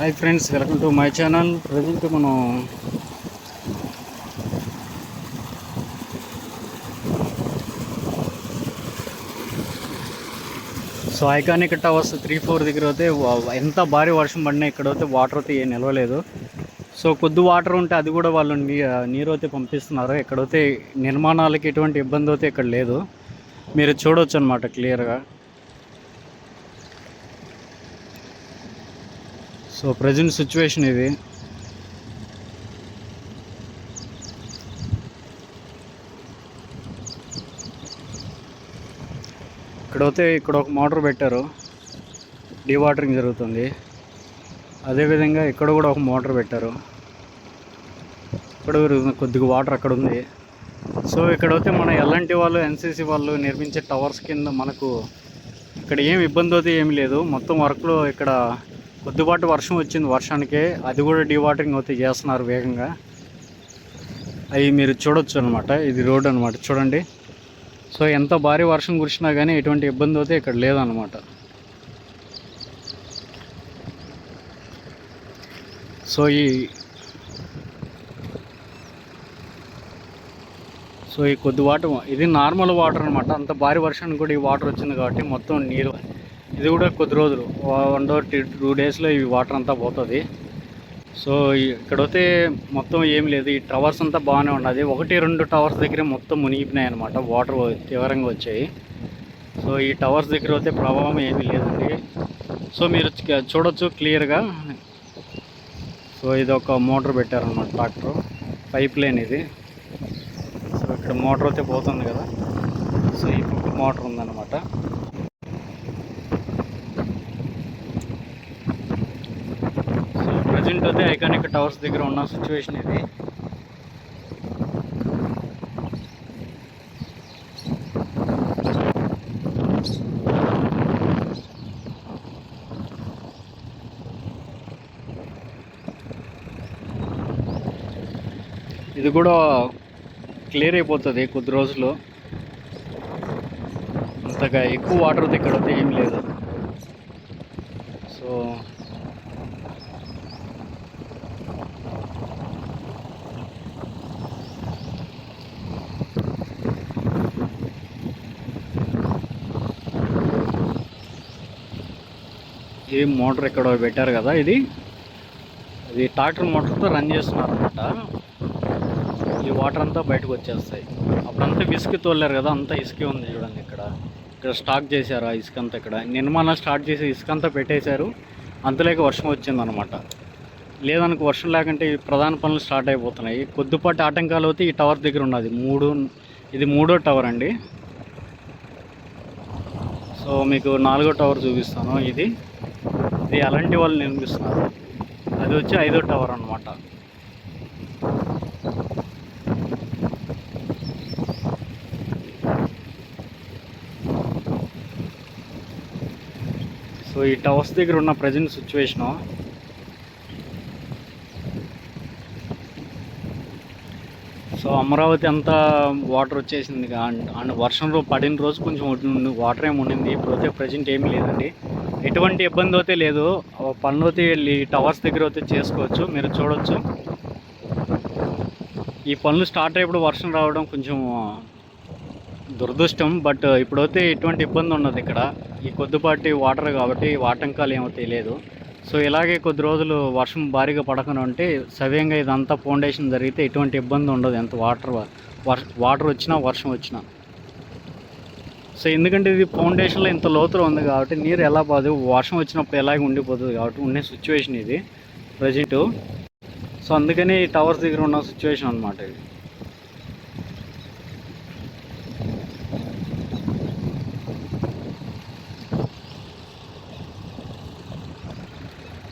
Hi friends welcome to my channel. Present మనం so iconic towers three four దగ్గర అయితే ఎంత భారీ వర్షం పడినా ఇక్కడ అయితే వాటర్ అయితే ఏం నిలవలేదు. సో కొద్ది వాటర్ ఉంటే అది కూడా వాళ్ళు నీరు అయితే పంపిస్తున్నారు. ఇక్కడైతే నిర్మాణాలకి ఎటువంటి ఇబ్బంది అయితే ఇక్కడ లేదు. మీరు చూడవచ్చు అనమాట క్లియర్గా సో ప్రజెంట్ సిచ్యువేషన్ ఇది. ఇక్కడైతే ఇక్కడ ఒక మోటార్ పెట్టారు. డీవాటరింగ్ జరుగుతుంది. అదేవిధంగా ఇక్కడ కూడా ఒక మోటార్ పెట్టారు. ఇక్కడ కొద్దిగా వాటర్ అక్కడ ఉంది. సో ఇక్కడైతే మన ఎల్ఎన్టీ వాళ్ళు ఎన్సీసీ వాళ్ళు నిర్మించే టవర్స్ కింద మనకు ఇక్కడ ఏమి ఇబ్బంది అయితే ఏమి లేదు. మొత్తం వర్క్లో ఇక్కడ కొద్దిపాటి వర్షం వచ్చింది వర్షానికే అది కూడా డీవాటరింగ్ అయితే చేస్తున్నారు వేగంగా. అవి మీరు చూడొచ్చు అనమాట ఇది రోడ్ అనమాట చూడండి. సో ఎంత భారీ వర్షం కురిసినా కానీ ఎటువంటి ఇబ్బంది అయితే ఇక్కడ లేదనమాట సో ఈ సో ఈ కొద్ది వాటర్ ఇది నార్మల్ వాటర్ అనమాట అంత భారీ వర్షానికి కూడా ఈ వాటర్ వచ్చింది కాబట్టి మొత్తం నీరు ఇది కూడా కొద్ది రోజులు. వన్ డోర్ టూ డేస్లో ఈ వాటర్ అంతా పోతుంది. సో ఇక్కడ ఇక్కడైతే మొత్తం ఏం లేదు. ఈ టవర్స్ అంతా బాగానే ఉన్నది. ఒకటి రెండు టవర్స్ దగ్గర మొత్తం మునిగిపోయినాయి అనమాట వాటర్ తీవ్రంగా వచ్చాయి. సో ఈ టవర్స్ దగ్గర అయితే ప్రభావం ఏమీ లేదండి. సో మీరు చూడొచ్చు క్లియర్గా. సో ఇది ఒక మోటార్ పెట్టారనమాట ట్రాక్టర్. పైప్ లైన్ ఇది. సో ఇక్కడ మోటార్ అయితే పోతుంది కదా. సో ఈ పక్క మోటార్ ఉందన్నమాట సో ప్రజెంట్ అయితే ఐకానిక్ టవర్స్ దగ్గర ఉన్న సిచ్యువేషన్ ఇది. ఇది కూడా క్లియర్ అయిపోతుంది కొద్ది రోజుల్లో. అంతగా ఎక్కువ వాటర్ అయితే ఇక్కడ అయితే ఏం లేదు. సో ఈ మోటార్ ఇక్కడ పెట్టారు కదా ఇది. ఇది ట్రాక్టర్ మోటార్తో రన్ చేస్తున్నారు అనమాట ఈ వాటర్ అంతా బయటకు వచ్చేస్తాయి. అప్పుడంతా ఇసుక తోలారు కదా అంతా ఇసుకే ఉంది చూడండి ఇక్కడ. ఇక్కడ స్టాక్ చేశారు ఆ ఇసుక అంతా ఇక్కడ. నిర్మాణం స్టార్ట్ చేసి ఇసుక అంతా పెట్టేశారు. అంతలేక వర్షం వచ్చిందనమాట లేదనుకో వర్షం లేకుంటే ఈ ప్రధాన పనులు స్టార్ట్ అయిపోతున్నాయి. కొద్దిపాటి ఆటంకాలు అయితే ఈ టవర్ దగ్గర ఉన్నది. మూడు ఇది మూడో టవర్ అండి. సో మీకు నాలుగో టవర్ చూపిస్తాను ఇది. ఇది అలాంటి వాళ్ళు నిర్మిస్తున్నారు. అది వచ్చి ఐదో టవర్ అనమాట సో ఈ టవర్స్ దగ్గర ఉన్న ప్రజెంట్ సిచ్యువేషను సో అమరావతి అంతా వాటర్ వచ్చేసింది అండ్- అండ్ వర్షం పడిన రోజు కొంచెం వాటర్ ఏమి ఉండింది. ఇప్పుడైతే ప్రజెంట్ ఏమీ లేదండి. ఎటువంటి ఇబ్బంది అయితే లేదు. పనులు అయితే వెళ్ళి టవర్స్ దగ్గర అయితే చేసుకోవచ్చు. మీరు చూడొచ్చు. ఈ పనులు స్టార్ట్ అయ్యేప్పుడు వర్షం రావడం కొంచెం దురదృష్టం. బట్ ఇప్పుడైతే ఎటువంటి ఇబ్బంది ఉండదు ఇక్కడ. ఈ కొద్దిపాటి వాటర్ కాబట్టి వాటంకాలు ఏమో తెలియదు. సో ఇలాగే కొద్ది రోజులు వర్షం భారీగా పడకుండా ఉంటే సవ్యంగా ఇదంతా ఫౌండేషన్ జరిగితే ఎటువంటి ఇబ్బంది ఉండదు ఎంత వాటర్ వాటర్ వచ్చినా వర్షం వచ్చినా. సో ఎందుకంటే ఇది ఫౌండేషన్లో ఇంత లోతులో ఉంది కాబట్టి నీరు ఎలా పోదు వర్షం వచ్చినప్పుడు ఎలాగే ఉండిపోతుంది కాబట్టి ఉండే సిచ్యువేషన్ ఇది ప్రజెంటు. సో అందుకని ఈ టవర్స్ దగ్గర ఉన్న సిచ్యువేషన్ అనమాట ఇది.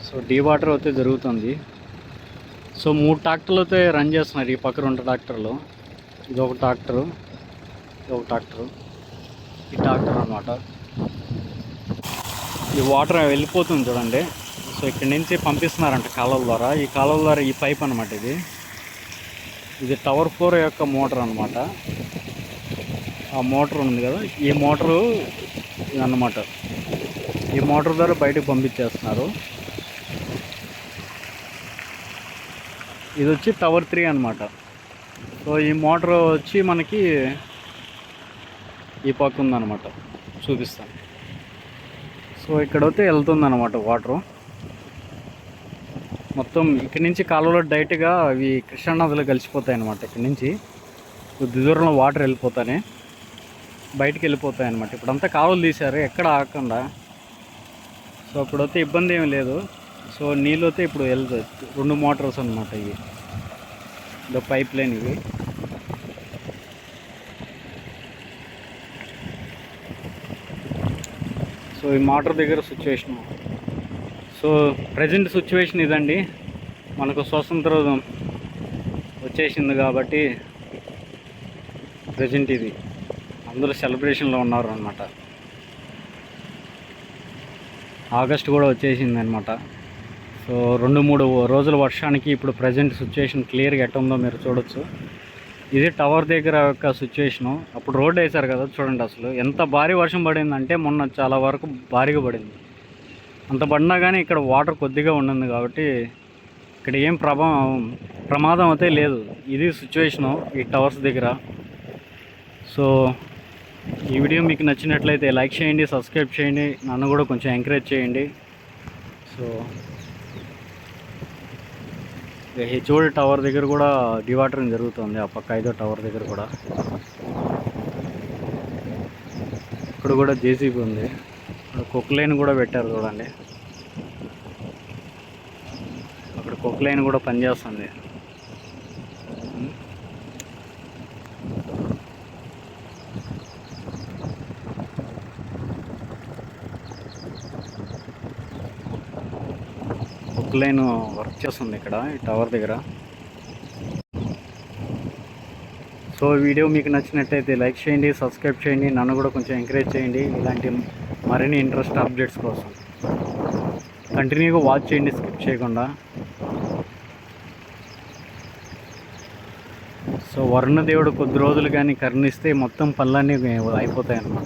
సో డీ వాటర్ అయితే జరుగుతుంది. సో మూడు ట్రాక్టర్లు అయితే రన్ చేస్తున్నారు. ఈ పక్క రెండు ట్రాక్టర్లు ఇది ఒక ట్రాక్టరు ఇది ఒక ట్రాక్టరు ఈ ట్రాక్టర్ అనమాట ఈ వాటర్ వెళ్ళిపోతుంది చూడండి. సో ఇక్కడి నుంచి పంపిస్తున్నారంట కాలువల ద్వారా. ఈ కాలువల ద్వారా ఈ పైప్ అనమాట ఇది. ఇది టవర్ ఫోర్ యొక్క మోటార్ అనమాట ఆ మోటార్ ఉంది కదా ఈ మోటారు అన్నమాట. ఈ మోటార్ ద్వారా బయటకు పంపించేస్తున్నారు. ఇది వచ్చి టవర్ త్రీ అనమాట సో ఈ మోటార్ వచ్చి మనకి ఈ పక్క ఉందన్నమాట. చూపిస్తాను. సో ఇక్కడ అయితే వెళ్తుందన్నమాట వాటరు. మొత్తం ఇక్కడి నుంచి కాలువలో డైరెక్ట్గా అవి కృష్ణానదిలో కలిసిపోతాయి అనమాట ఇక్కడి నుంచి. కొద్ది దూరంలో వాటర్ వెళ్ళిపోతానే. బయటికి వెళ్ళిపోతాయి అనమాట ఇప్పుడంతా కాలువలు తీశారు ఎక్కడ ఆగకుండా. సో అప్పుడైతే ఇబ్బంది ఏమి లేదు. సో నీళ్ళు అయితే ఇప్పుడు వెళ్తాయి రెండు మోటార్స్ అనమాట ఇవి. ఇదో పైప్ లైన్ ఇవి. సో ఈ మోటార్ దగ్గర సిచ్యువేషన్ సో ప్రజెంట్ సిచ్యువేషన్ ఇదండి. మనకు స్వతంత్రం వచ్చేసింది కాబట్టి ప్రజెంట్ ఇది. అందరూ సెలబ్రేషన్లో ఉన్నారు అనమాట ఆగస్ట్ కూడా వచ్చేసింది అనమాట సో రెండు మూడు రోజుల వర్షానికి ఇప్పుడు ప్రజెంట్ సిచ్యువేషన్ క్లియర్గా ఎట్ట ఉందో మీరు చూడొచ్చు. ఇది టవర్ దగ్గర యొక్క సిచ్యువేషను అప్పుడు రోడ్ వేశారు కదా చూడండి అసలు. ఎంత భారీ వర్షం పడిందంటే మొన్న చాలా వరకు భారీగా పడింది. అంత పడినా కానీ ఇక్కడ వాటర్ కొద్దిగా ఉండింది కాబట్టి ఇక్కడ ఏం ప్రభావం ప్రమాదం అయితే లేదు. ఇది సిచ్యువేషను ఈ టవర్స్ దగ్గర. సో ఈ వీడియో మీకు నచ్చినట్లయితే లైక్ చేయండి సబ్స్క్రైబ్ చేయండి. నన్ను కూడా కొంచెం ఎంకరేజ్ చేయండి. సో హెచ్ఓడి టవర్ దగ్గర కూడా డివాటరింగ్ జరుగుతుంది. ఆ పక్క ఐదో టవర్ దగ్గర కూడా. ఇక్కడ కూడా జేసీబీ ఉంది. ఇక్కడ కుక్ లైన్ కూడా పెట్టారు చూడండి. అక్కడ కుక్ లైన్ కూడా పనిచేస్తుంది. కుక్ లైన్ వర్క్ చేస్తుంది ఇక్కడ ఈ టవర్ దగ్గర. సో వీడియో మీకు నచ్చినట్టయితే లైక్ చేయండి సబ్స్క్రైబ్ చేయండి నన్ను కూడా కొంచెం ఎంకరేజ్ చేయండి. ఇలాంటి మరిన్ని ఇంట్రెస్ట్ అప్డేట్స్ కోసం. కంటిన్యూగా వాచ్ చేయండి స్కిప్ చేయకుండా. సో వరుణదేవుడు కొద్ది రోజులు కానీ కరుణిస్తే మొత్తం పనులన్నీ అయిపోతాయి అన్నమాట